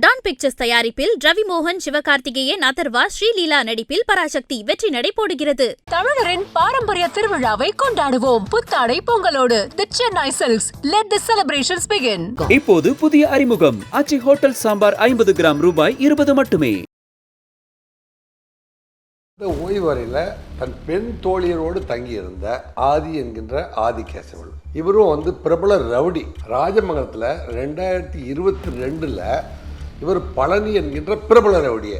Don pictures தயாரிப்பில் ரவி மோகன் சிவகார்த்திகேயன் அதர்வா ஸ்ரீலீலா நடிப்பில் பராசக்தி வெற்றி நடை போடுகிறது. தமிழரின் பாரம்பரிய திருவிழாவை கொண்டாடுவோம். புத்தாடை பொங்கலோடு. The Chennai Silks let the celebrations begin இப்போது புதிய அறிமுகம். அச்சி ஹோட்டல் சாம்பார் ஐம்பது கிராம் ரூபாய் இருபது மட்டுமே. இந்த ஓய்வறையில் தன் பெண் தோழியரோடு தங்கியிருந்த ஆதி என்கின்ற ஆதிகேசவன் இவரும் வந்து பிரபல ரவுடி. ராஜமங்கலத்தில் ரெண்டாயிரத்தி இருபத்தி ரெண்டில் இவர் பழனி என்கின்ற பிரபல ரவுடியை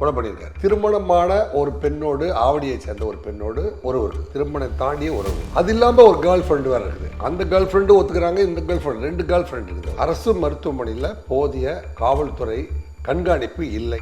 கொலை பண்ணியிருக்காரு. திருமணமான ஒரு பெண்ணோடு ஆவடியை சேர்ந்த ஒரு பெண்ணோடு ஒருவர் திருமணம் தாண்டிய உறவு அது இல்லாமல் ஒரு கேர்ள் ஃப்ரெண்டு வேறு இருக்குது. அந்த கேர்ள் ஃப்ரெண்டு ஒத்துக்கிறாங்க இந்த கேர்ள் ஃப்ரெண்ட் ரெண்டு கேர்ள் ஃப்ரெண்ட் இருக்குது. அரசு மருத்துவமனையில் போதிய காவல்துறை கண்காணிப்பு இல்லை.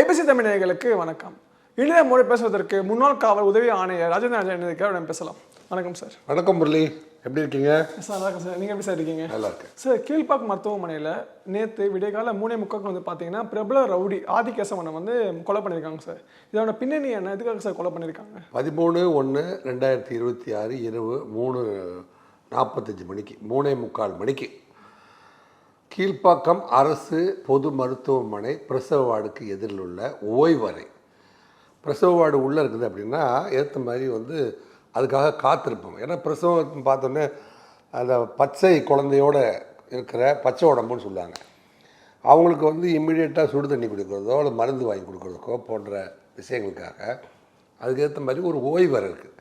ஐபிசி தமிழர்களுக்கு வணக்கம். இனிய மொழி பேசுவதற்கு முன்னாள் காவல் உதவி ஆணையர் ராஜேந்திர ராஜன் பேசலாம். வணக்கம் சார். வணக்கம் முரளி. எப்படி இருக்கீங்க? சார் நல்லா இருக்கேன் சார். நீங்கள் எப்படி சார் இருக்கீங்க? நல்லா இருக்கேன். சார் கீழ்ப்பாக் மருத்துவமனையில் நேற்று விடியகால மூணே முக்காக்கு வந்து பார்த்தீங்கன்னா பிரபல ரவுடி ஆதிகேசவனை வந்து கொலை பண்ணியிருக்காங்க சார். இதோட பின்னணி என்ன? எதுக்காக சார் கொலை பண்ணியிருக்காங்க? பதிமூணு ஒன்று ரெண்டாயிரத்தி இருபத்தி ஆறு இரவு மூணு நாற்பத்தஞ்சு மணிக்கு மூணே முக்கால் மணிக்கு. கீழ்ப்பாக்கம் அரசு பொது மருத்துவமனை பிரசவ வார்டுக்கு எதிரில் உள்ள ஓய்வறை. பிரசவ வார்டு உள்ளே இருக்குது அப்படின்னா ஏற்ற மாதிரி வந்து அதுக்காக காத்திருப்போம். ஏன்னா பிரசவம் பார்த்தோன்னே அந்த பச்சை குழந்தையோட இருக்கிற பச்சை உடம்புன்னு சொல்லுவாங்க. அவங்களுக்கு வந்து இம்மிடியேட்டாக சுடு தண்ணி கொடுக்குறதோ இல்லை மருந்து வாங்கி கொடுக்குறதுக்கோ போன்ற விஷயங்களுக்காக அதுக்கேற்ற மாதிரி ஒரு ஓய்வறை இருக்குது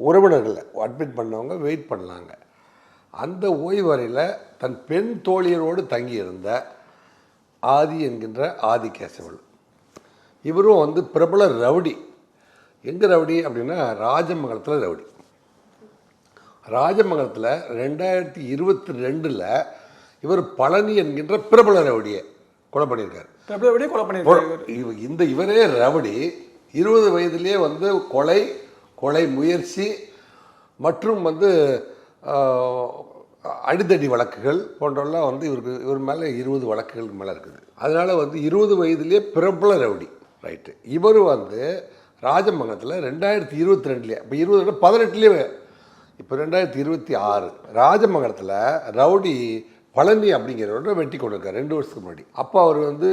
உறவினர்களை அட்மிட் பண்ணவங்க வெயிட் பண்ணலாங்க. அந்த ஓய்வறையில் தன் பெண் தோழியரோடு தங்கியிருந்த ஆதி என்கின்ற ஆதிகேசவன் இவரும் வந்து பிரபல ரவுடி. எங்கே ரவுடி அப்படின்னா ராஜமங்கலத்தில் ரவுடி. ராஜமங்கலத்தில் ரெண்டாயிரத்தி இருபத்தி ரெண்டில் இவர் பழனி என்கின்ற பிரபல ரவுடியை கொலை பண்ணியிருக்காரு. கொலை பண்ணியிருக்காரு இந்த இவரே ரவுடி இருபது வயதிலேயே வந்து கொலை கொலை முயற்சி மற்றும் வந்து அடிதடி வழக்குகள் போன்றெல்லாம் வந்து இவருக்கு இவர் மேலே இருபது வழக்குகளுக்கு மேலே இருக்குது. அதனால் வந்து இருபது வயதிலேயே பிரபல ரவுடி ரைட்டு. இவர் வந்து ராஜமங்கலத்தில் ரெண்டாயிரத்தி இருபத்தி ரெண்டுலேயே இப்போ இருபது பதினெட்டுலேயே இப்போ ரெண்டாயிரத்தி இருபத்தி ஆறு ராஜமங்கலத்தில் ரவுடி பழனி அப்படிங்கிறவரை வெட்டி கொண்டிருக்கார் ரெண்டு வருஷத்துக்கு முன்னாடி. அப்போ அவர் வந்து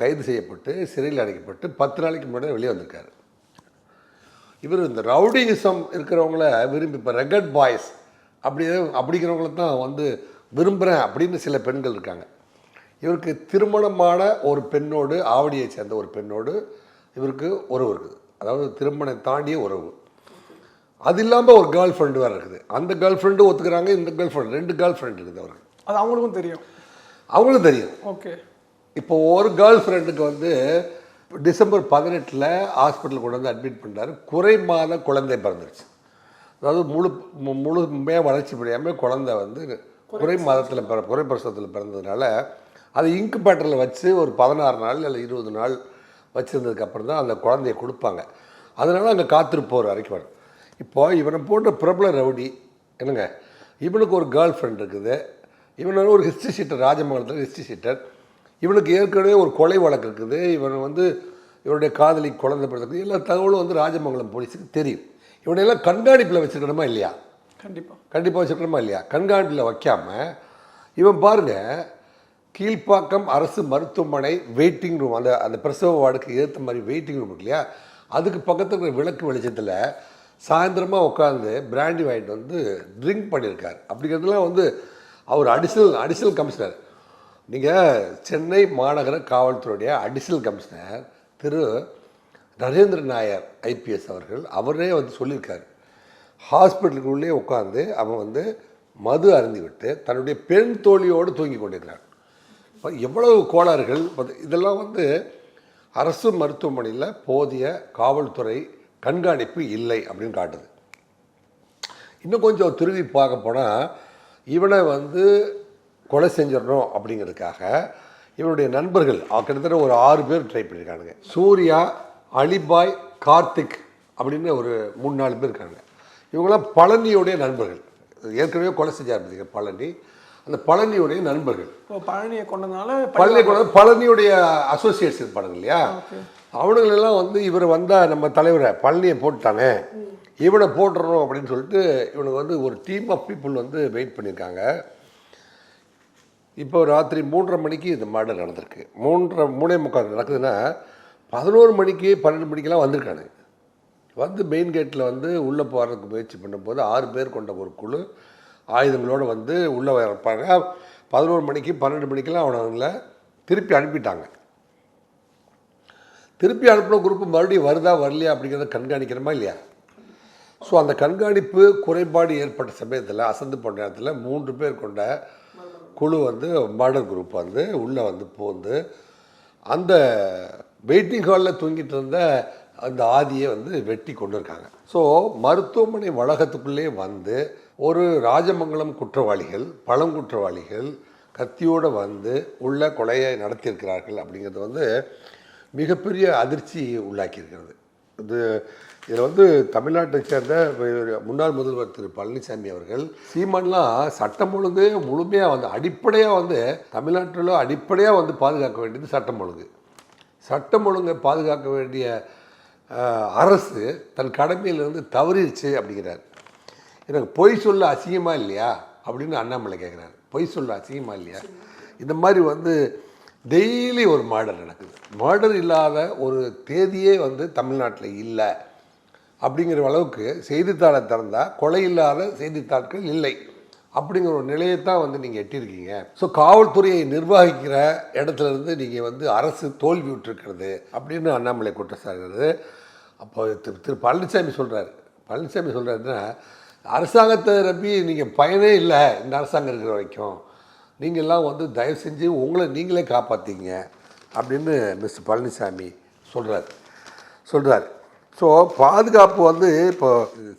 கைது செய்யப்பட்டு சிறையில் அடைக்கப்பட்டு பத்து நாளைக்கு முன்னாடி வெளியே வந்திருக்காரு. இவர் இந்த ரவுடிசம் இருக்கிறவங்கள விரும்பி இப்போ ரெகட் பாய்ஸ் அப்படி அப்படிங்கிறவங்கள தான் வந்து விரும்புகிறேன் அப்படின்னு சில பெண்கள் இருக்காங்க. இவருக்கு திருமணமான ஒரு பெண்ணோடு ஆவடியை சேர்ந்த ஒரு பெண்ணோடு இவருக்கு உறவு இருக்குது. அதாவது திருமணம் தாண்டிய உறவு. அது இல்லாமல் ஒரு கேர்ள் ஃப்ரெண்டு வேறு இருக்குது. அந்த கேர்ள் ஃப்ரெண்டு ஒத்துக்கிறாங்க இந்த கேர்ள் ஃப்ரெண்ட் ரெண்டு கேர்ள் ஃப்ரெண்ட் இருக்குது அவருக்கு. அது அவங்களுக்கும் தெரியும். அவங்களும் தெரியும். ஓகே. இப்போ ஒரு கேர்ள் ஃப்ரெண்டுக்கு வந்து டிசம்பர் பதினெட்டில் ஹாஸ்பிட்டல் கொண்டு வந்து அட்மிட் பண்ணாரு குறை மாத குழந்தை பிறந்துருச்சு. அதாவது முழு முழுமையாக வளர்ச்சி முடியாமல் குழந்தை வந்து குறை மாதத்தில் பிற குறை பிரசவத்தில் பிறந்ததுனால அதை இன்குபேட்டரில் வச்சு ஒரு பதினாறு நாள் இல்லை இருபது நாள் வச்சுருந்ததுக்கு அப்புறம் தான் அந்த குழந்தைய கொடுப்பாங்க. அதனால அங்கே காத்திருப்போர் வரைக்கும் இப்போ இவனை போன்ற பிரபல ரவுடி என்னங்க இவனுக்கு ஒரு கேர்ள் ஃப்ரெண்ட் இருக்குது. இவன் ஒரு ஹிஸ்ட்ரி ஷீட்டர் ராஜமங்கலத்தில் ஹிஸ்ட்ரி ஷீட்டர் இவனுக்கு ஏற்கனவே ஒரு கொலை வழக்கு இருக்குது. இவன் வந்து இவனுடைய காதலி குழந்தை பிறந்தது எல்லா தகவலும் வந்து ராஜமங்கலம் போலீஸுக்கு தெரியும். இவனையெல்லாம் கண்காணிப்பில் வச்சுருக்கணுமா இல்லையா? கண்டிப்பாக கண்டிப்பாக வச்சுருக்கணுமா இல்லையா? கண்காணிப்பில் வைக்காம இவன் பாருங்க கீழ்ப்பாக்கம் அரசு மருத்துவமனை வெயிட்டிங் ரூம் அந்த அந்த பிரசவ வார்டுக்கு ஏற்ற மாதிரி வெயிட்டிங் ரூம் இருக்கு இல்லையா அதுக்கு பக்கத்தில் இருக்கிற விளக்கு வெளிச்சத்தில் சாயந்தரமாக உட்காந்து பிராண்டி வாங்கிட்டு வந்து ட்ரிங்க் பண்ணியிருக்கார். அப்படிங்கிறதுலாம் வந்து அவர் அடிஷனல் அடிஷனல் கமிஷனர் நீங்கள் சென்னை மாநகர காவல்துறையுடைய additional commissioner Thiru Narendra Nair IPS அவர்கள் அவரே வந்து சொல்லியிருக்கார். ஹாஸ்பிட்டலுக்குள்ளே உட்காந்து அவன் வந்து மது அருந்தி விட்டு தன்னுடைய பெண் தோழியோடு தூங்கி கொண்டிருக்கிறான் எவ்வளவு கோளாறுகள்? இதெல்லாம் வந்து அரசு மருத்துவமனையில் போதிய காவல்துறை கண்காணிப்பு இல்லை அப்படின்னு காட்டுது. இன்னும் கொஞ்சம் திருவி பார்க்க போனால் இவனை வந்து கொலை செஞ்சிடணும் அப்படிங்கிறதுக்காக இவனுடைய நண்பர்கள் கிட்டத்தட்ட ஒரு ஆறு பேர் ட்ரை பண்ணியிருக்கானுங்க சூர்யா அலிபாய் கார்த்திக் அப்படின்னு ஒரு மூணு நாலு பேர் இருக்காங்க. இவங்கெல்லாம் பழனியுடைய நண்பர்கள். ஏற்கனவே கொலை செஞ்சார் பார்த்தீங்க பழனி? அந்த பழனியுடைய நண்பர்கள். இப்போ பழனியை கொண்டதுனால பழனி கொண்டு வந்து பழனியுடைய அசோசியேட்ஸ் இருப்பானுங்க இல்லையா? அவனுங்களெல்லாம் வந்து இவர் வந்தால் நம்ம தலைவரை பழனியை போட்டானே இவனை போட்டுறணும் அப்படின்னு சொல்லிட்டு இவனுக்கு வந்து ஒரு டீம் ஆஃப் பீப்புள் வந்து வெயிட் பண்ணியிருக்காங்க. இப்போ ராத்திரி மூன்றரை மணிக்கு இந்த மர்டர் நடந்திருக்கு. மூன்றரை மூணே முக்கால் நடக்குதுன்னா பதினோரு மணிக்கு பன்னெண்டு மணிக்கெல்லாம் வந்திருக்கானுங்க. வந்து மெயின் கேட்டில் வந்து உள்ளே போகிறதுக்கு முயற்சி பண்ணும்போது ஆறு பேர் கொண்ட ஒரு குழு ஆயுதங்களோடு வந்து உள்ளே இருப்பாங்க பதினோரு மணிக்கு பன்னெண்டு மணிக்கெல்லாம் அவனவங்கள திருப்பி அனுப்பிட்டாங்க. திருப்பி அனுப்பின குரூப் மறுபடியும் வருதா வரலையா அப்படிங்கிறத கண்காணிக்கிறோமா இல்லையா? ஸோ அந்த கண்காணிப்பு குறைபாடு ஏற்பட்ட சமயத்தில் அசந்து போன நேரத்தில் மூன்று பேர் கொண்ட குழு வந்து மர்டர் குரூப் வந்து உள்ளே வந்து போந்து அந்த வெயிட்டிங் ஹாலில் தூங்கிட்டு இருந்த அந்த ஆதியை வந்து வெட்டி கொண்டு இருக்காங்க. ஸோ மருத்துவமனை வளாகத்துக்குள்ளே வந்து ஒரு ராஜமங்கலம் குற்றவாளிகள் பழங்குற்றவாளிகள் கத்தியோடு வந்து உள்ள கொலையை நடத்தியிருக்கிறார்கள் அப்படிங்கிறது வந்து மிகப்பெரிய அதிர்ச்சியை உள்ளாக்கியிருக்கிறது. இது இதில் வந்து தமிழ்நாட்டை சேர்ந்த முன்னாள் முதல்வர் திரு பழனிசாமி அவர்கள் சீமான்லாம் சட்டம் ஒழுங்கு முழுமையாக வந்து அடிப்படையாக வந்து தமிழ்நாட்டில் அடிப்படையாக வந்து பாதுகாக்க வேண்டியது சட்டம் ஒழுங்கு. சட்டம் ஒழுங்கை பாதுகாக்க வேண்டிய அரசு தன் கடமையிலிருந்து தவறிடுச்சு அப்படிங்கிறார். எனக்கு பொய் சொல்ல அசிங்கமாக இல்லையா? அப்படின்னு அண்ணாமலை கேட்குறாரு பொய் சொல்ல அசிங்கமாக இல்லையா? இந்த மாதிரி வந்து டெய்லி ஒரு மர்டர் நடக்குது. மர்டர் இல்லாத ஒரு தேதியே வந்து தமிழ்நாட்டில் இல்லை. அப்படிங்கிற அளவுக்கு செய்தித்தாளை திறந்தால் கொலை இல்லாத செய்தித்தாட்கள் இல்லை. அப்படிங்கிற ஒரு நிலையை தான் வந்து நீங்கள் எட்டியிருக்கீங்க. ஸோ காவல்துறையை நிர்வகிக்கிற இடத்துல இருந்து நீங்கள் வந்து அரசு தோல்வி விட்டுருக்கிறது அப்படின்னு அண்ணாமலை குற்றச்சாட்டுறது. அப்போ திரு திரு பழனிசாமி சொல்கிறாரு பழனிசாமி சொல்கிறாருன்னா அரசாங்கத்தை நம்பி நீங்கள் பயனே இல்லை இந்த அரசாங்கம் இருக்கிற வரைக்கும். நீங்கள்லாம் வந்து தயவு செஞ்சு உங்களை நீங்களே காப்பாற்றிங்க அப்படின்னு மிஸ்டர் பழனிசாமி சொல்கிறார் சொல்கிறார் ஸோ பாதுகாப்பு வந்து இப்போ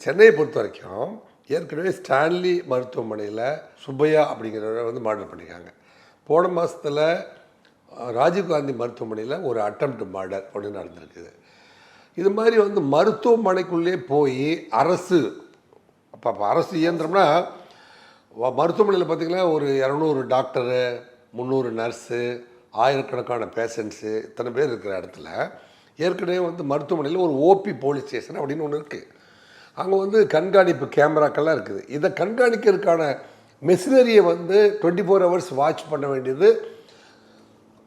சென்னையை பொறுத்த வரைக்கும் ஏற்கனவே ஸ்டான்லி மருத்துவமனையில் சுப்பையா அப்படிங்கிறவரை வந்து மாடல் பண்ணியிருக்காங்க போன மாதத்தில் ராஜீவ்காந்தி மருத்துவமனையில் ஒரு அட்டம்ப்ட் மர்டர் ஒன்று நடந்திருக்குது. இது மாதிரி வந்து மருத்துவமனைக்குள்ளே போய் அரசு இப்போ அரசு இயந்திரம்னா மருத்துவமனையில் பார்த்திங்கன்னா ஒரு இரநூறு டாக்டரு முந்நூறு நர்ஸு ஆயிரக்கணக்கான பேஷண்ட்ஸு இத்தனை பேர் இருக்கிற இடத்துல ஏற்கனவே வந்து மருத்துவமனையில் ஒரு ஓபி போலீஸ் ஸ்டேஷன் அப்படின்னு ஒன்று இருக்குது அங்கே வந்து கண்காணிப்பு கேமராக்கள்லாம் இருக்குது. இதை கண்காணிக்கிறதுக்கான மெஷினரியை வந்து டுவெண்ட்டி ஃபோர் ஹவர்ஸ் வாட்ச் பண்ண வேண்டியது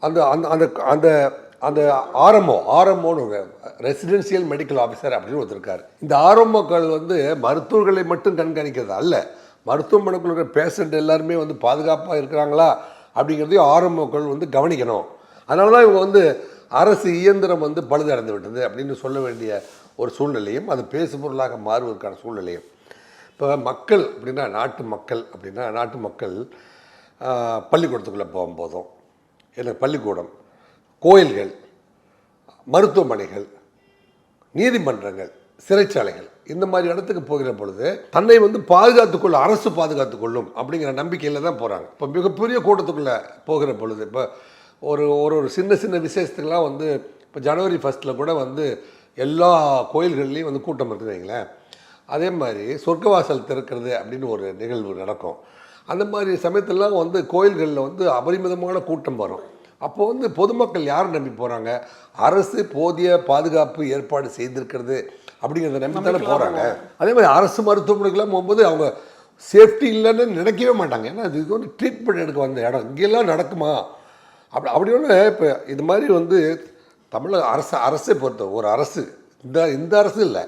அந்த அந்த அந்த அந்த அந்த ஆர்எம்ஓ ஆர்எம்ஓன்னு ரெசிடென்சியல் மெடிக்கல் ஆஃபீஸர் அப்படின்னு ஒருத்தர் இருக்கார். இந்த ஆர்எம்ஓக்கள் வந்து மருத்துவர்களை மட்டும் கண்காணிக்கிறது அல்ல. மருத்துவமனைக்குள்ள இருக்கிற பேஷண்ட் எல்லாருமே வந்து பாதுகாப்பாக இருக்கிறாங்களா அப்படிங்கிறதையும் ஆர்எம்ஓக்கள் வந்து கவனிக்கணும். அதனால தான் இவங்க வந்து அரசு இயந்திரம் வந்து பழுதடைந்து விட்டது அப்படின்னு சொல்ல வேண்டிய ஒரு சூழ்நிலையும் அது பேசுபொருளாக மாறுவதற்கான சூழ்நிலையும். இப்போ மக்கள் அப்படின்னா நாட்டு மக்கள் அப்படின்னா நாட்டு மக்கள் பள்ளிக்கூடத்துக்குள்ளே போகும்போதும் இல்லை பள்ளிக்கூடம் கோயில்கள் மருத்துவமனைகள் நீதிமன்றங்கள் சிறைச்சாலைகள் இந்த மாதிரி இடத்துக்கு போகிற பொழுது தன்னை வந்து பாதுகாத்துக்கொள்ள அரசு பாதுகாத்துக்கொள்ளும் அப்படிங்கிற நம்பிக்கையில் தான் போகிறாங்க இப்போ மிகப்பெரிய கூட்டத்துக்குள்ளே போகிற பொழுது இப்போ ஒரு ஒரு ஒரு சின்ன சின்ன விசேஷத்துக்கெல்லாம் வந்து இப்போ ஜனவரி ஃபஸ்ட்டில் கூட வந்து எல்லா கோயில்கள்லேயும் வந்து கூட்டம் இருக்குதுங்களேன் அதே மாதிரி சொர்க்கவாசல் திறக்கிறது அப்படின்னு ஒரு நிகழ்வு நடக்கும். அந்த மாதிரி சமயத்திலலாம் வந்து கோயில்களில் வந்து அபரிமிதமான கூட்டம் வரும். அப்போ வந்து பொதுமக்கள் யார் நம்பி போகிறாங்க அரசு போதிய பாதுகாப்பு ஏற்பாடு செய்திருக்கிறது அப்படிங்கிறத நம்பி தானே போகிறாங்க அதே மாதிரி அரசு மருத்துவமனைக்கெல்லாம் போகும்போது அவங்க சேஃப்டி இல்லைன்னு நினைக்கவே மாட்டாங்க. ஏன்னா இது வந்து ட்ரீட்மெண்ட் எடுக்க வந்த இடம். இங்கெல்லாம் நடக்குமா? அப்படி அப்படி ஒன்று இப்போ இது மாதிரி வந்து தமிழக அரசு அரசை பொறுத்த ஒரு அரசு இந்த இந்த அரசு இல்லை.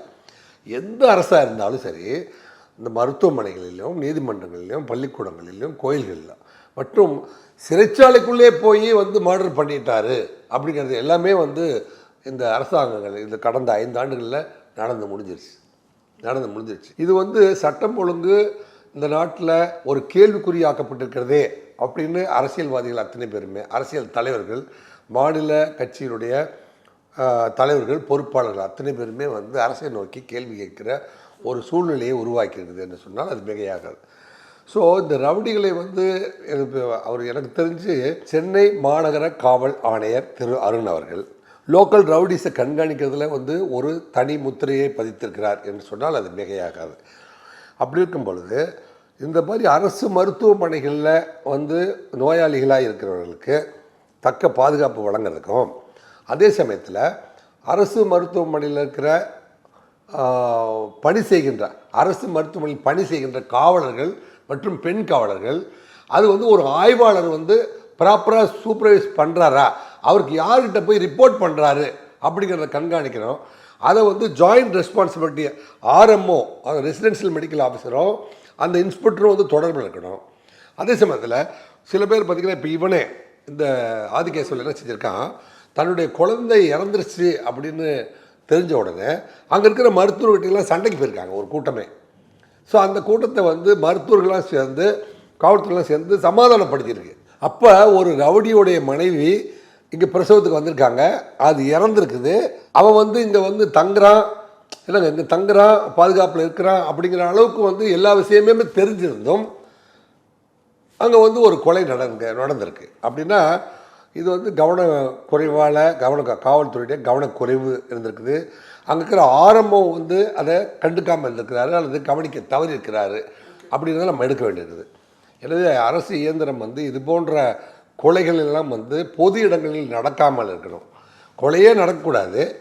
எந்த அரசாக இருந்தாலும் சரி இந்த மருத்துவமனைகளிலும் நீதிமன்றங்களிலும் பள்ளிக்கூடங்களிலும் கோயில்களிலும் மற்றும் சிறைச்சாலைக்குள்ளே போய் வந்து மர்டர் பண்ணிட்டாரு அப்படிங்கிறது எல்லாமே வந்து இந்த அரசாங்கங்கள் இந்த கடந்த ஐந்து ஆண்டுகளில் நடந்து முடிஞ்சிருச்சு. நடந்து முடிஞ்சிருச்சு. இது வந்து சட்டம் ஒழுங்கு இந்த நாட்டில் ஒரு கேள்விக்குறியாக்கப்பட்டிருக்கிறதே அப்படின்னு அரசியல்வாதிகள் அத்தனை பேருமே அரசியல் தலைவர்கள் மாநில கட்சியினுடைய தலைவர்கள் பொறுப்பாளர்கள் அத்தனை பேருமே வந்து அரசை நோக்கி கேள்வி கேட்கிற ஒரு சூழ்நிலையை உருவாக்கியிருக்குது என்று சொன்னால் அது மிகையாகாது. ஸோ இந்த ரவுடிகளை வந்து எனக்கு அவர் எனக்கு தெரிஞ்சு சென்னை மாநகர காவல் ஆணையர் திரு அருண் அவர்கள் லோக்கல் ரவுடிஸை கண்காணிக்கிறதுல வந்து ஒரு தனி முத்திரையை பதித்திருக்கிறார் என்று சொன்னால் அது மிகையாகாது. அப்படி இருக்கும் பொழுது இந்த மாதிரி அரசு மருத்துவமனைகளில் வந்து நோயாளிகளாக இருக்கிறவர்களுக்கு தக்க பாதுகாப்பு வழங்குறதுக்கும் அதே சமயத்தில் அரசு மருத்துவமனையில் இருக்கிற பணி செய்கின்ற அரசு மருத்துவமனையில் பணி செய்கின்ற காவலர்கள் மற்றும் பெண் காவலர்கள் அது வந்து ஒரு ஆய்வாளர் வந்து ப்ராப்பராக சூப்பர்வைஸ் பண்ணுறாரா அவருக்கு யார்கிட்ட போய் ரிப்போர்ட் பண்ணுறாரு அப்படிங்கிறத கண்காணிக்கிறோம். அதை வந்து joint responsibility RMO residential medical ஆஃபீஸரும் அந்த இன்ஸ்பெக்டரும் வந்து தொடர்பில் இருக்கணும். அதே சமயத்தில் சில பேர் பார்த்திங்கன்னா இப்போ இவனே இந்த ஆதிகேசவல் என்ன செஞ்சுருக்கான்? தன்னுடைய குழந்தை இறந்துருச்சு அப்படின்னு தெரிஞ்ச உடனே அங்கே இருக்கிற மருத்துவர்கிட்டலாம் சண்டைக்கு போயிருக்காங்க ஒரு கூட்டமே. ஸோ அந்த கூட்டத்தை வந்து மருத்துவர்கள்லாம் சேர்ந்து காவல்துறையெலாம் சேர்ந்து சமாதானப்படுத்தியிருக்கு. அப்போ ஒரு ரவுடியோடைய மனைவி இங்கே பிரசவத்துக்கு வந்திருக்காங்க. அது இறந்துருக்குது. அவன் வந்து இங்கே வந்து தங்குறான். இல்லைங்க இங்கே தங்குறான் பாதுகாப்பில் இருக்கிறான் அப்படிங்கிற அளவுக்கு வந்து எல்லா விஷயமே தெரிஞ்சிருந்தும் அங்கே வந்து ஒரு கொலை நடங்க நடந்திருக்கு. அப்படின்னா இது வந்து கவன குறைவால் கவன காவல்துறையுடைய கவனக்குறைவு இருந்திருக்குது. அங்கே இருக்கிற ஆரம்பம் வந்து அதை கண்டுக்காமல் இருந்திருக்கிறாரு அல்லது கவனிக்க தவறி இருக்கிறாரு அப்படின்றத நம்ம எடுக்க வேண்டியிருக்குது. எனவே அரசு இயந்திரம் வந்து இது போன்ற கொலைகள் எல்லாம் வந்து பொது இடங்களில் நடக்காமல் இருக்கணும். கொலையே நடக்கக்கூடாது.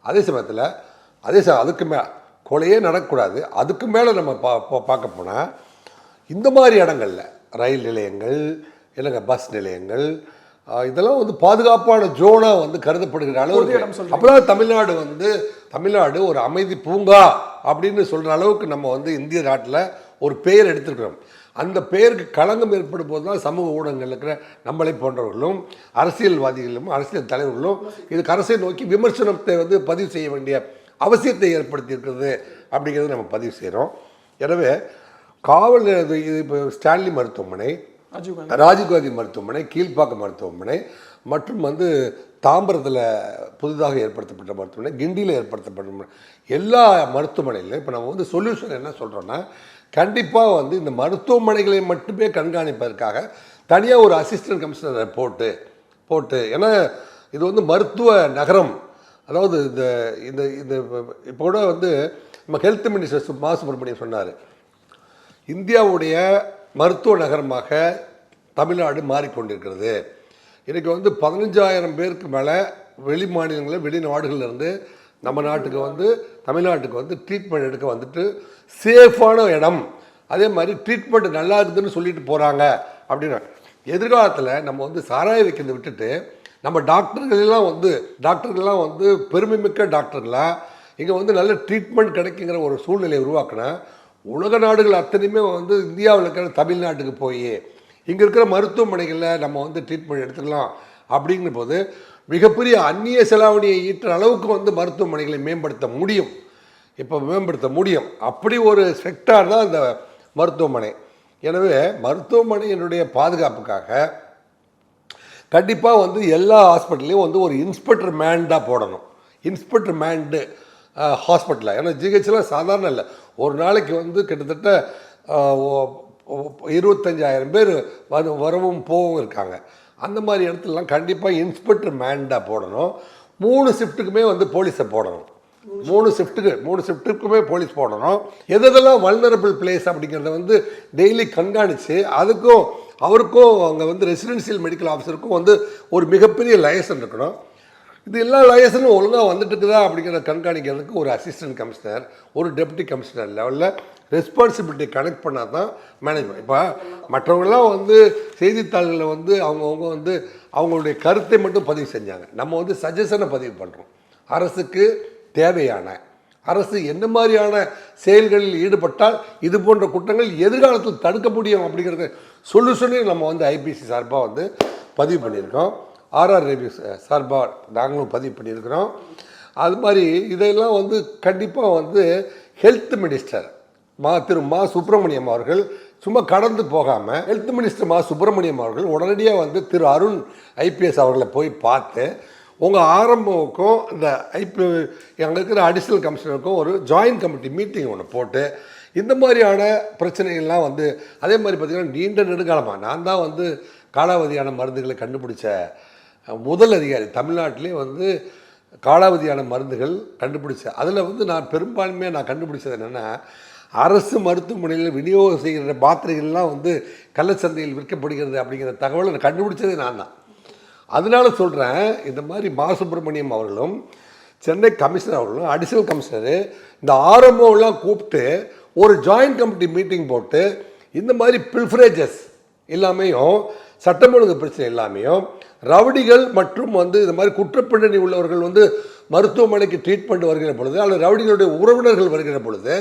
அதே சமயத்தில் அதே ச அதுக்கு மே கொலையே நடக்கக்கூடாது. அதுக்கு மேலே நம்ம பா பா- பார்க்க போனால் இந்த மாதிரி இடங்கள்ல ரயில் நிலையங்கள் இல்லைங்க பஸ் நிலையங்கள் இதெல்லாம் வந்து பாதுகாப்பான ஜோனாக வந்து கருதப்படுகிற அளவுக்கு. அப்போதான் தமிழ்நாடு வந்து தமிழ்நாடு ஒரு அமைதி பூங்கா அப்படின்னு சொல்கிற அளவுக்கு நம்ம வந்து இந்திய நாட்டில் ஒரு பெயர் எடுத்திருக்கிறோம் அந்த பெயருக்கு களங்கம் ஏற்படும் போது தான் சமூக ஊடகங்கள் இருக்கிற நம்மளை போன்றவர்களும் அரசியல்வாதிகளும் அரசியல் தலைவர்களும் இதுக்கு அரசை நோக்கி விமர்சனத்தை வந்து பதிவு செய்ய வேண்டிய அவசியத்தை ஏற்படுத்தி இருக்கிறது அப்படிங்கிறத நம்ம பதிவு செய்கிறோம் எனவே காவல் இது இப்போ ஸ்டான்லி மருத்துவமனை ராஜீவ்காந்தி. ராஜீவ்காந்தி மருத்துவமனை கீழ்ப்பாக்கம் மருத்துவமனை மற்றும் வந்து தாம்பரத்தில் புதிதாக ஏற்படுத்தப்பட்ட மருத்துவமனை கிண்டியில் ஏற்படுத்தப்பட்ட எல்லா மருத்துவமனையிலும் இப்போ நம்ம வந்து சொல்யூஷன் என்ன சொல்கிறோன்னா கண்டிப்பாக வந்து இந்த மருத்துவமனைகளை மட்டுமே கண்காணிப்பதற்காக தனியாக ஒரு அசிஸ்டன்ட் கமிஷனரை போட்டு போட்டு ஏன்னா இது வந்து மருத்துவ நகரம். அதாவது இந்த இந்த இந்த இப்போ கூட வந்து நம்ம ஹெல்த் மினிஸ்டர் மா சுப்பிரமணியம் சொன்னார் இந்தியாவுடைய மருத்துவ நகரமாக தமிழ்நாடு மாறிக்கொண்டிருக்கிறது. இன்றைக்கி வந்து பதினஞ்சாயிரம் பேருக்கு மேலே வெளி மாநிலங்களில் வெளிநாடுகள்லேருந்து நம்ம நாட்டுக்கு வந்து தமிழ்நாட்டுக்கு வந்து ட்ரீட்மெண்ட் எடுக்க வந்துட்டு சேஃபான இடம். அதே மாதிரி ட்ரீட்மெண்ட் நல்லா இருக்குதுன்னு சொல்லிட்டு போகிறாங்க அப்படின்னு. எதிர்காலத்தில் நம்ம வந்து சாராய வைக்கிறது விட்டுட்டு நம்ம டாக்டர்களெல்லாம் வந்து டாக்டர்கள்லாம் வந்து பெருமைமிக்க டாக்டர்களாக இங்கே வந்து நல்ல ட்ரீட்மெண்ட் கிடைக்குங்கிற ஒரு சூழ்நிலையை உருவாக்கினா உலக நாடுகள் அத்தனையுமே வந்து இந்தியாவில் இருக்கிற தமிழ்நாட்டுக்கு போய் இங்கே இருக்கிற மருத்துவமனைகளில் நம்ம வந்து ட்ரீட்மெண்ட் எடுத்துக்கலாம் அப்படிங்கிற போது மிகப்பெரிய அந்நிய செலாவணியை ஈட்டுற அளவுக்கு வந்து மருத்துவமனைகளை மேம்படுத்த முடியும். இப்போ மேம்படுத்த முடியும். அப்படி ஒரு செக்டார் தான் இந்த மருத்துவமனை. எனவே மருத்துவமனையினுடைய பாதுகாப்புக்காக கண்டிப்பாக வந்து எல்லா ஹாஸ்பிட்டல்லையும் வந்து ஒரு இன்ஸ்பெக்டர் மேண்டாக போடணும். இன்ஸ்பெக்டர் மேண்டு ஹாஸ்பிட்டலில் ஏன்னா ஜிஹெச்லாம் சாதாரண இல்லை. ஒரு நாளைக்கு வந்து கிட்டத்தட்ட இருபத்தஞ்சாயிரம் பேர் வந்து வரவும் போகவும் இருக்காங்க. அந்த மாதிரி இடத்துலலாம் கண்டிப்பாக இன்ஸ்பெக்டர் மேண்டாக போடணும். மூணு ஷிஃப்ட்டுக்குமே வந்து போலீஸை போடணும். மூணு ஷிஃப்ட்டுக்கு மூணு ஷிஃப்ட்டுக்குமே போலீஸ் போடணும். எதெல்லாம் வல்னரபிள் பிளேஸ் அப்படிங்கிறத வந்து டெய்லி கண்காணித்து அதுக்கும் அவருக்கும் அங்கே வந்து ரெசிடென்சியல் மெடிக்கல் ஆஃபீஸருக்கும் வந்து ஒரு மிகப்பெரிய லைசன் இருக்கணும். இது எல்லா லைசனும் ஒழுங்காக வந்துட்டு இருக்குதா அப்படிங்கிறத கண்காணிக்கிறதுக்கு ஒரு அசிஸ்டன்ட் கமிஷனர் ஒரு டெப்டி கமிஷனர் லெவலில் ரெஸ்பான்சிபிலிட்டி கனெக்ட் பண்ணால் தான் மேனேஜ்மெண்ட் இப்போ மற்றவங்களாம் வந்து செய்தித்தாள்களில் வந்து அவங்கவுங்க வந்து அவங்களுடைய கருத்தை மட்டும் பதிவு செஞ்சாங்க. நம்ம வந்து சஜஷனை பதிவு பண்ணுறோம் அரசுக்கு தேவையான அரசு என்ன மாதிரியான செயல்களில் ஈடுபட்டால் இது போன்ற குற்றங்கள் எதிர்காலத்தில் தடுக்க முடியும் அப்படிங்கிறத சொல்யூஷனையும் நம்ம வந்து ஐபிசி சார்பாக வந்து பதிவு பண்ணியிருக்கோம். ஆர்ஆர் ரவி சார்பாக நாங்களும் பதிவு பண்ணியிருக்கிறோம். அது மாதிரி இதெல்லாம் வந்து கண்டிப்பாக வந்து ஹெல்த் மினிஸ்டர் மா திரு மா சுப்பிரமணியம் அவர்கள் சும்மா கடந்து போகாமல் ஹெல்த் மினிஸ்டர் மா சுப்பிரமணியம் அவர்கள் உடனடியாக வந்து திரு அருண் ஐபிஎஸ் அவர்களை போய் பார்த்து உங்கள் ஆரம்பமுக்கும் இந்த ஐபி அங்கே இருக்கிற அடிஷ்னல் கமிஷனருக்கும் ஒரு ஜாயின்ட் கமிட்டி மீட்டிங் ஒன்று போட்டு இந்த மாதிரியான பிரச்சனைகள்லாம் வந்து அதே மாதிரி பார்த்திங்கன்னா நீண்ட நெடுங்காலமாக நான் தான் வந்து காலாவதியான மருந்துகளை கண்டுபிடிச்ச முதல் அதிகாரி தமிழ்நாட்டிலே வந்து காலாவதியான மருந்துகள் கண்டுபிடிச்சேன் அதில் வந்து நான் பெரும்பான்மையாக நான் கண்டுபிடிச்சது என்னென்னா அரசு மருத்துவமனையில் விநியோகம் செய்கிற மாத்திரைகள்லாம் வந்து கள்ளச்சந்தையில் விற்கப்படுகிறது அப்படிங்கிற தகவலை நான் கண்டுபிடிச்சதே நான் தான். அதனால சொல்கிறேன் இந்த மாதிரி மா சுப்பிரமணியம் அவர்களும் சென்னை கமிஷனர் அவர்களும் அடிஷனல் கமிஷனரு இந்த ஆர்எம்ஓலாம் கூப்பிட்டு ஒரு ஜாயின்ட் கமிட்டி மீட்டிங் போட்டு இந்த மாதிரி பில்ஃபரேஜஸ் எல்லாமேயும் சட்டம் ஒழுங்கு பிரச்சனை எல்லாமேயும் ரவுடிகள் மற்றும் வந்து இந்த மாதிரி குற்றப்பின்னணி உள்ளவர்கள் வந்து மருத்துவமனைக்கு ட்ரீட்மெண்ட் வருகிற பொழுது அல்லது ரவுடிகளுடைய உறவினர்கள் வருகிற பொழுது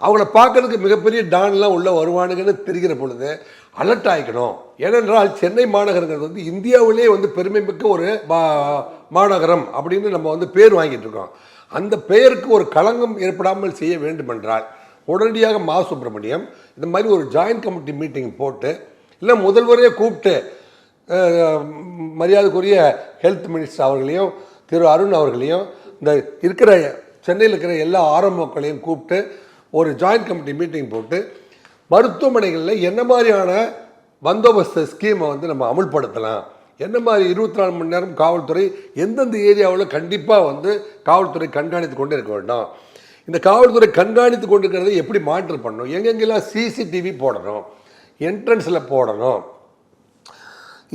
அவங்கள பார்க்கறதுக்கு மிகப்பெரிய டான்லாம் உள்ள வருவானுங்கன்னு தெரிகிற பொழுது அலர்ட் ஆகிக்கணும் ஏனென்றால் சென்னை மாநகரங்கிறது வந்து இந்தியாவிலே வந்து பெருமை மிக்க ஒரு மாநகரம் அப்படின்னு நம்ம வந்து பேர் வாங்கிட்டு இருக்கோம். அந்த பெயருக்கு ஒரு களங்கம் ஏற்படாமல் செய்ய வேண்டுமென்றால் உடனடியாக மா சுப்பிரமணியம் இந்த மாதிரி ஒரு ஜாயின்ட் கமிட்டி மீட்டிங் போட்டு இல்லை முதல்வரே கூப்பிட்டு மரியாதைக்குரிய ஹெல்த் மினிஸ்டர் அவர்களையும் திரு அருண் அவர்களையும் இந்த இருக்கிற சென்னையில் இருக்கிற எல்லா ஆரம்பக்களையும் கூப்பிட்டு ஒரு ஜாயிண்ட் கமிட்டி மீட்டிங் போட்டு மருத்துவமனைகளில் என்ன மாதிரியான பந்தோபஸ்து ஸ்கீமை வந்து நம்ம அமுல்படுத்தலாம்? என்ன மாதிரி இருபத்தி நாலு மணி நேரம் காவல்துறை எந்தெந்த ஏரியாவில் கண்டிப்பாக வந்து காவல்துறை கண்காணித்து கொண்டு இருக்க வேண்டும்? இந்த காவல்துறை கண்காணித்து கொண்டு இருக்கிறத எப்படி மாற்றம் பண்ணணும்? எங்கெங்கெல்லாம் சிசிடிவி போடணும்? என்ட்ரன்ஸில் போடணும்?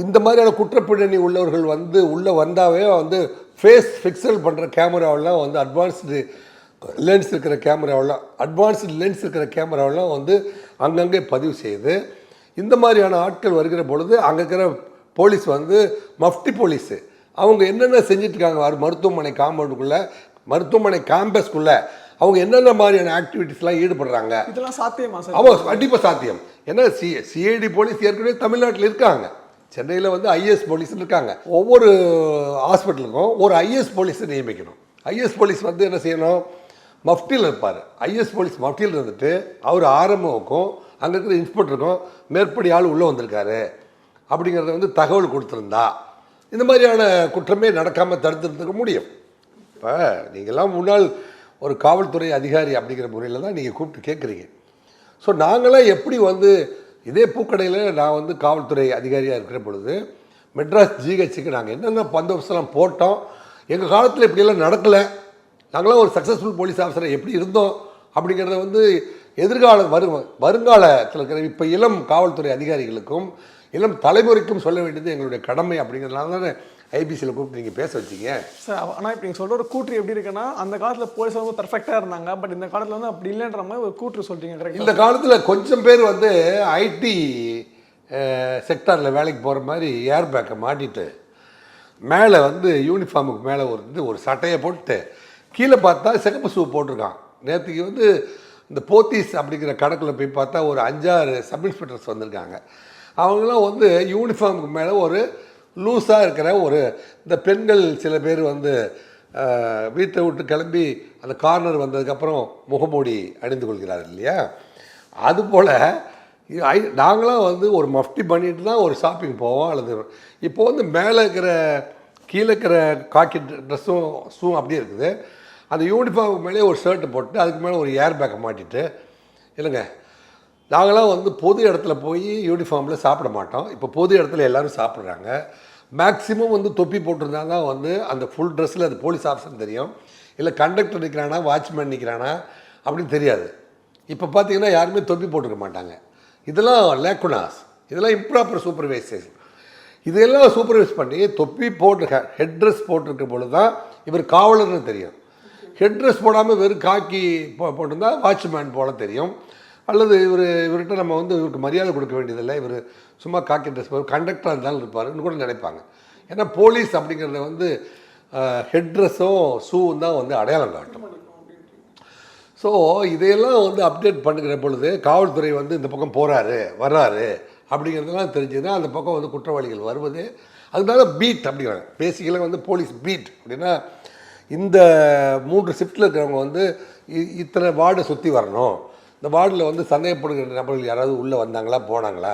இந்த மாதிரியான குற்றப்பின்னணி உள்ளவர்கள் வந்து உள்ளே வந்தாவே வந்து ஃபேஸ் ஃபிக்சல் பண்ணுற கேமராவெல்லாம் வந்து அட்வான்ஸ்டு லென்ஸ் இருக்கிற கேமராவெல்லாம் அட்வான்ஸ்டு லென்ஸ் இருக்கிற கேமராவெல்லாம் வந்து அங்கங்கே பதிவு செய்து இந்த மாதிரியான ஆட்கள் வருகிற பொழுது அங்கே இருக்கிற போலீஸ் வந்து மஃப்டி போலீஸு. அவங்க என்னென்ன வாரு மருத்துவமனை காம்பவுண்டுக்குள்ளே மருத்துவமனை கேம்பஸ்க்குள்ளே அவங்க என்னென்ன மாதிரியான ஆக்டிவிட்டீஸ்லாம் ஈடுபடுறாங்க? இதெல்லாம் சாத்தியமா ஆமாம் கண்டிப்பாக சாத்தியம். ஏன்னா சி சிஐடி போலீஸ் ஏற்கனவே தமிழ்நாட்டில் இருக்காங்க. சென்னையில் வந்து ஐஏஎஸ் போலீஸ்னு இருக்காங்க. ஒவ்வொரு ஹாஸ்பிட்டலுக்கும் ஒரு ஐஏஎஸ் போலீஸை நியமிக்கணும். ஐஏஎஸ் போலீஸ் வந்து என்ன செய்யணும்? மஃப்டியில் இருப்பார். ஐஏஎஸ் போலீஸ் மஃப்டியில் இருந்துட்டு அவர் ஆரம்பவுக்கும் அங்கே இருக்கிற இன்ஸ்பெக்டருக்கும் மேற்படி ஆள் உள்ளே வந்திருக்காரு. அப்படிங்கிறத வந்து தகவல் கொடுத்துருந்தா இந்த மாதிரியான குற்றமே நடக்காமல் தடுத்துருக்க முடியும். இப்போ நீங்கள்லாம் முன்னாள் ஒரு காவல்துறை அதிகாரி அப்படிங்கிற முறையில் தான் நீங்கள் கூப்பிட்டு கேட்குறீங்க ஸோ நாங்களாம் எப்படி வந்து இதே பூக்கடையில் நான் வந்து காவல்துறை அதிகாரியாக இருக்கிற பொழுது மெட்ராஸ் ஜிஹெச்சுக்கு நாங்கள் என்னென்ன பந்தோபஸ்தெல்லாம் போட்டோம் எங்கள் காலத்தில் இப்படியெல்லாம் நடக்கலை நாங்களாம் ஒரு சக்ஸஸ்ஃபுல் போலீஸ் ஆஃபீஸரை எப்படி இருந்தோம் அப்படிங்கிறத வந்து எதிர்கால வரும் வருங்காலத்தில் இருக்கிற இப்போ இளம் காவல்துறை அதிகாரிகளுக்கும் இளம் தலைமுறைக்கும் சொல்ல வேண்டியது எங்களுடைய கடமை அப்படிங்கிறதுனால தானே ஐபிசியில் கூப்பிட்டு நீங்கள் பேச வச்சீங்க. சார் ஆனால் இப்போ நீங்கள் சொல்கிற ஒரு கூற்று எப்படி இருக்குன்னா அந்த காலத்தில் போலீஸ் ரொம்ப பெர்ஃபெக்டாக இருந்தாங்க. பட் இந்த காலத்தில் வந்து அப்படி இல்லைன்ற மாதிரி ஒரு கூற்று சொல்றீங்க கரெக்ட் இந்த காலத்தில் கொஞ்சம் பேர் வந்து ஐடி செக்டாரில் வேலைக்கு போகிற மாதிரி ஏர் பேக்கை மாட்டிட்டு மேலே வந்து யூனிஃபார்முக்கு மேலே ஒரு வந்து ஒரு சட்டையை போட்டுட்டு கீழே பார்த்தா சிகப்பு ஷூ போட்டிருக்கான். நேற்றுக்கு வந்து இந்த போத்தீஸ் அப்படிங்கிற கணக்கில் போய் பார்த்தா ஒரு அஞ்சாறு சப் இன்ஸ்பெக்டர்ஸ் வந்திருக்காங்க. அவங்களாம் வந்து யூனிஃபார்முக்கு மேலே ஒரு லூஸாக இருக்கிற ஒரு இந்த பெண்கள் சில பேர் வந்து வீட்டை விட்டு கிளம்பி அந்த கார்னர் வந்ததுக்கப்புறம் முகமூடி அணிந்து கொள்கிறார் இல்லையா? அதுபோல் ஐ- நாங்களாம் வந்து ஒரு மஃப்டி பண்ணிட்டு தான் ஒரு ஷாப்பிங் போவோம். அல்லது இப்போ வந்து மேலே இருக்கிற கீழே இருக்கிற காக்கி ட்ரெஸ்ஸும் ஷூவும் அப்படியே இருக்குது. அந்த யூனிஃபார்முக்கு மேலே ஒரு ஷர்ட்டு போட்டு அதுக்கு மேலே ஒரு ஏர் பேக்கை மாட்டிட்டு இல்லைங்க. நாங்களாம் வந்து பொது இடத்துல போய் யூனிஃபார்மில் சாப்பிட மாட்டோம். இப்போ பொது இடத்துல எல்லோரும் சாப்பிட்றாங்க. மேக்ஸிமம் வந்து தொப்பி போட்டிருந்தா தான் வந்து அந்த ஃபுல் ட்ரெஸ்ஸில் அது போலீஸ் ஆஃபீஸர் தெரியும். இல்லை கண்டக்டர் நிற்கிறானா வாட்ச்மேன் நிற்கிறானா அப்படின்னு தெரியாது. இப்போ பார்த்தீங்கன்னா யாருமே தொப்பி போட்டுக்க மாட்டாங்க. இதெல்லாம் லேக்குனாஸ் இதெல்லாம் இம்ப்ராப்பர் சூப்பர்வைசேஷன் இதெல்லாம் சூப்பர்வைஸ் பண்ணி தொப்பி போட்டு ஹெட் ட்ரெஸ் போட்டிருக்க பொழுது தான் இவர் காவலர்னு தெரியும். ஹெட் ட்ரெஸ் போடாமல் வெறும் காக்கி போ போட்டிருந்தா வாட்ச்மேன் போல தெரியும். அல்லது இவர் இவர்கிட்ட நம்ம வந்து இவருக்கு மரியாதை கொடுக்க வேண்டியதில்லை. இவர் சும்மா காக்கி ட்ரெஸ் கண்டக்டராக இருந்தாலும் இருப்பாருன்னு கூட நினைப்பாங்க. ஏன்னா போலீஸ் அப்படிங்கிறத வந்து ஹெட் ட்ரெஸ்ஸும் ஷூவும் தான் வந்து அடையாளம் காட்டும். ஸோ இதையெல்லாம் வந்து அப்டேட் பண்ணுகிற பொழுது காவல்துறை வந்து இந்த பக்கம் போகிறாரு வர்றாரு அப்படிங்கிறதெல்லாம் தெரிஞ்சுன்னா அந்த பக்கம் வந்து குற்றவாளிகள் வருவது. அதனால பீட் அப்படிங்கிறாங்க. பேசிக்கலாக வந்து போலீஸ் பீட் அப்படின்னா இந்த மூன்று ஷிஃப்ட்டில் இருக்கிறவங்க வந்து இ- இத்தனை வார்டை சுற்றி வரணும். இந்த வார்டில் வந்து சந்தேகப்படுகிற நபர்கள் யாராவது உள்ளே வந்தாங்களா போனாங்களா?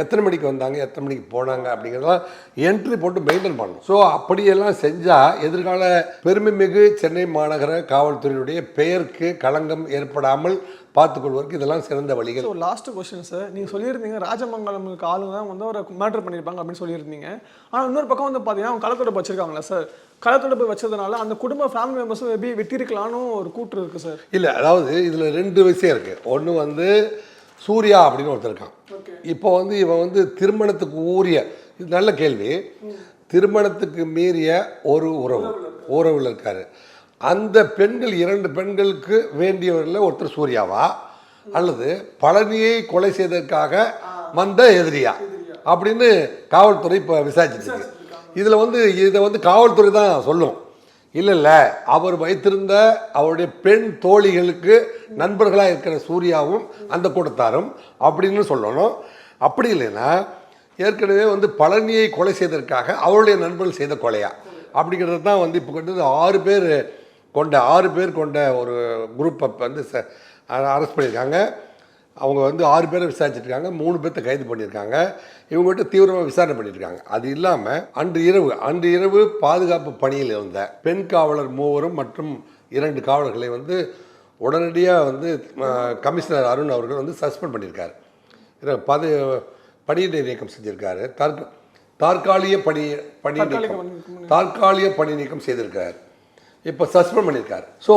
எத்தனை மணிக்கு வந்தாங்க எத்தனை மணிக்கு போனாங்க அப்படிங்கிறதெல்லாம் என்ட்ரி போட்டு மெயின்டைன் பண்ணணும். ஸோ அப்படியெல்லாம் செஞ்சால் எதிர்கால பெருமைமிகு சென்னை மாநகர காவல்துறையினுடைய பெயருக்கு களங்கம் ஏற்படாமல் பார்த்துக்கொள்வதற்கு இதெல்லாம் சிறந்த வழிகள். ஸோ லாஸ்ட் கொஸ்டின் சார் நீங்கள் சொல்லியிருந்தீங்க ராஜமங்கலமுக்கு ஆளுங்க தான் வந்து ஒரு மேட்டர் பண்ணியிருப்பாங்க அப்படின்னு சொல்லியிருந்தீங்க. ஆனால் இன்னொரு பக்கம் வந்து பார்த்தீங்கன்னா அவங்க களத்தொடர்பு வச்சிருக்காங்களா சார் களத்தொடர்பு வச்சதுனால அந்த குடும்ப ஃபேமிலி மெம்பர்ஸும் மேபி வெட்டியிருக்கலான்னு ஒரு கூற்று இருக்குது சார் இல்லை அதாவது இதில் ரெண்டு விஷயம் இருக்குது ஒன்று வந்து சூர்யா அப்படின்னு ஒருத்தர் இருக்கான். இப்போ வந்து இவன் வந்து திருமணத்துக்கு ஊறிய இது நல்ல கேள்வி. திருமணத்துக்கு மீறிய ஒரு உறவு உறவில் இருக்காரு. அந்த பெண்கள் இரண்டு பெண்களுக்கு வேண்டியவரில் ஒருத்தர் சூர்யாவா? அல்லது பழனியை கொலை செய்ததற்காக வந்த எதிரியா? அப்படின்னு காவல்துறை இப்போ விசாரிச்சுட்டு இருக்கு. இதில் வந்து இதை வந்து காவல்துறை தான் சொல்லும். இல்லை இல்லை. அவர் வைத்திருந்த அவருடைய பெண் தோழிகளுக்கு நண்பர்களாக இருக்கிற சூர்யாவும் அந்த கூட்டத்தாரும் அப்படின்னு சொல்லணும். அப்படி இல்லைன்னா ஏற்கனவே வந்து பழனியை கொலை செய்ததற்காக அவருடைய நண்பர்கள் செய்த கொலையா? அப்படிங்கிறது தான் வந்து இப்போ கொண்டு ஆறு பேர் கொண்ட ஆறு பேர் கொண்ட ஒரு குரூப்பை வந்து அரெஸ்ட் பண்ணியிருக்காங்க. அவங்க வந்து ஆறு பேரை விசாரிச்சிட்டு இருக்காங்க மூணு பேர்த்த கைது பண்ணியிருக்காங்க. இவங்ககிட்ட தீவிரமாக விசாரணை பண்ணியிருக்காங்க. அது இல்லாமல் அன்று இரவு அன்று இரவு பாதுகாப்பு பணியில் இருந்த பெண் காவலர் மூவரும் மற்றும் இரண்டு காவலர்களை வந்து உடனடியாக வந்து கமிஷனர் அருண் அவர்கள் வந்து சஸ்பெண்ட் பண்ணியிருக்காரு. இதை பது பணியிடை நீக்கம் செஞ்சிருக்காரு. தற்க தற்காலிக பணி பணி நீக்கம். தற்காலிக பணி நீக்கம் செய்திருக்காரு. இப்போ சஸ்பெண்ட் பண்ணியிருக்காரு. ஸோ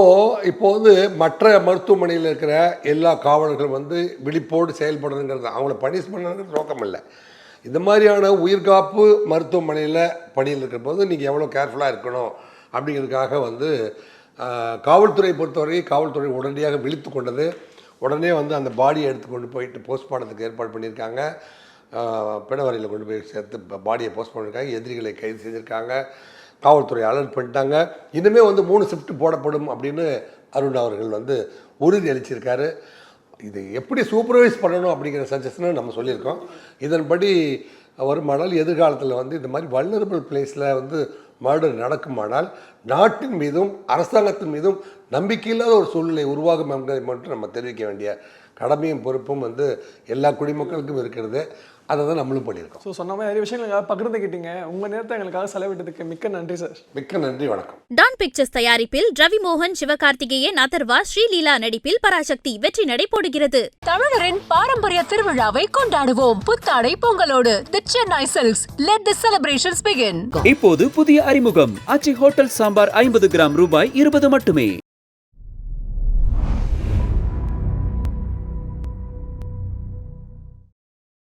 இப்போ வந்து மற்ற மருத்துவமனையில் இருக்கிற எல்லா காவலர்களும் வந்து விழிப்போடு செயல்படணுங்கிறது அவங்கள பனிஷ் பண்ணுறது நோக்கம் இல்லை. இந்த மாதிரியான உயிர்காப்பு மருத்துவமனையில் பணியில் இருக்கிற போது நீங்கள் எவ்வளோ கேர்ஃபுல்லாக இருக்கணும் அப்படிங்கிறதுக்காக வந்து காவல்துறையை காவல்துறை பொறுத்தவரை காவல்துறை உடனடியாக விழித்து கொண்டது. உடனே வந்து அந்த பாடியை எடுத்து கொண்டு போயிட்டு போஸ்ட்மார்ட்டத்துக்கு ஏற்பாடு பண்ணியிருக்காங்க. பிணவரையில் கொண்டு போய் சேர்த்து பாடியை போஸ்ட் பண்ணியிருக்காங்க. எதிரிகளை கைது செஞ்சுருக்காங்க. காவல்துறை அலர்ட் பண்ணிட்டாங்க. இனிமே வந்து மூணு ஷிஃப்ட் போடப்படும் அப்படின்னு அருண் அவர்கள் வந்து உறுதி அளிச்சிருக்காரு. இது எப்படி சூப்பர்வைஸ் பண்ணணும் அப்படிங்கிற சஜஷனை நம்ம சொல்லியிருக்கோம். இதன்படி வருமானால் எதிர்காலத்தில் வந்து இந்த மாதிரி வல்னரபிள் பிளேஸில் வந்து மர்டர் நடக்குமானால் நாட்டின் மீதும் அரசாங்கத்தின் மீதும் நம்பிக்கையில்லாத ஒரு சூழ்நிலை உருவாகும் என்பதை மட்டும் நம்ம தெரிவிக்க வேண்டிய கடமையும் பொறுப்பும் வந்து எல்லா குடிமக்களுக்கும் இருக்கிறது. அதை தான் நம்மளும் பண்ணியிருக்கோம். ஸோ சொன்ன மாதிரி நிறைய விஷயங்கள் எங்களுக்காக பகிர்ந்துக்கிட்டீங்க உங்கள் நேரத்தை எங்களுக்காக செலவிட்டதுக்கு மிக்க நன்றி சார் மிக்க நன்றி வணக்கம். டான் பிக்சர்ஸ் தயாரிப்பில் ரவி மோகன் சிவகார்த்திகேயன் அதர்வா ஸ்ரீலீலா நடிப்பில் பராசக்தி வெற்றி நடை போடுகிறது. தமிழரின் பாரம்பரிய திருவிழாவை கொண்டாடுவோம். புத்தாடை பொங்கலோடு. The Chennai Silks let the celebrations begin இப்போது புதிய அறிமுகம். ஆச்சி ஹோட்டல் சாம்பார் ஐம்பது கிராம் ரூபாய் இருபது மட்டுமே.